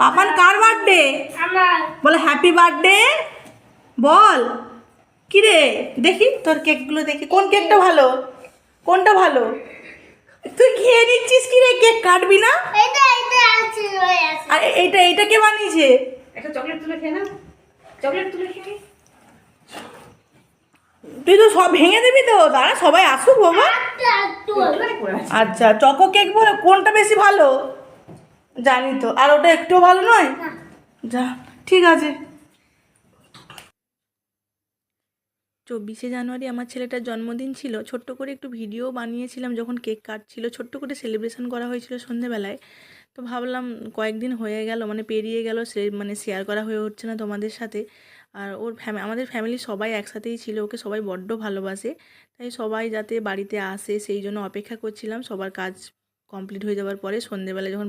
পাপান কার বার্থডে বলে happy birthday বল। কি রে দেখি তোর কেকগুলো দেখি। কোন কেকটা ভালো? কোনটা ভালো? তুই খেয়ে নিচ্ছিস কি রে কেক কাটবি না? আর এইটা এইটা কে বানিয়েছে? একটা চকলেট তুলে খেয়ে নাও। চকলেট তুলে খেয়ে তুই তো সব ভেঙে দিবি তো? দাঁড়া সবাই আসুক বাবা। আচ্ছা চকো কেক বলে কোনটা বেশি ভালো? জানি তো। আর ওটা একটুও ভালো নয়? যা ঠিক আছে। চব্বিশে জানুয়ারি আমার ছেলেটার জন্মদিন ছিল। ছোট্ট করে একটু ভিডিও বানিয়েছিলাম যখন কেক কাটছিল। ছোট্ট করে সেলিব্রেশন করা হয়েছিল সন্ধেবেলায়। তো ভাবলাম কয়েকদিন হয়ে গেল মানে পেরিয়ে গেল সে মানে শেয়ার করা হয়ে উঠছে না তোমাদের সাথে। আর ওর ফ্যামি আমাদের ফ্যামিলি সবাই একসাথেই ছিল ওকে সবাই বড্ড ভালোবাসে। তাই সবাই যাতে বাড়িতে আসে সেই জন্য অপেক্ষা করছিলাম। সবার কাজ কমপ্লিট হয়ে যাওয়ার পরে সন্ধেবেলা যখন বাড়ি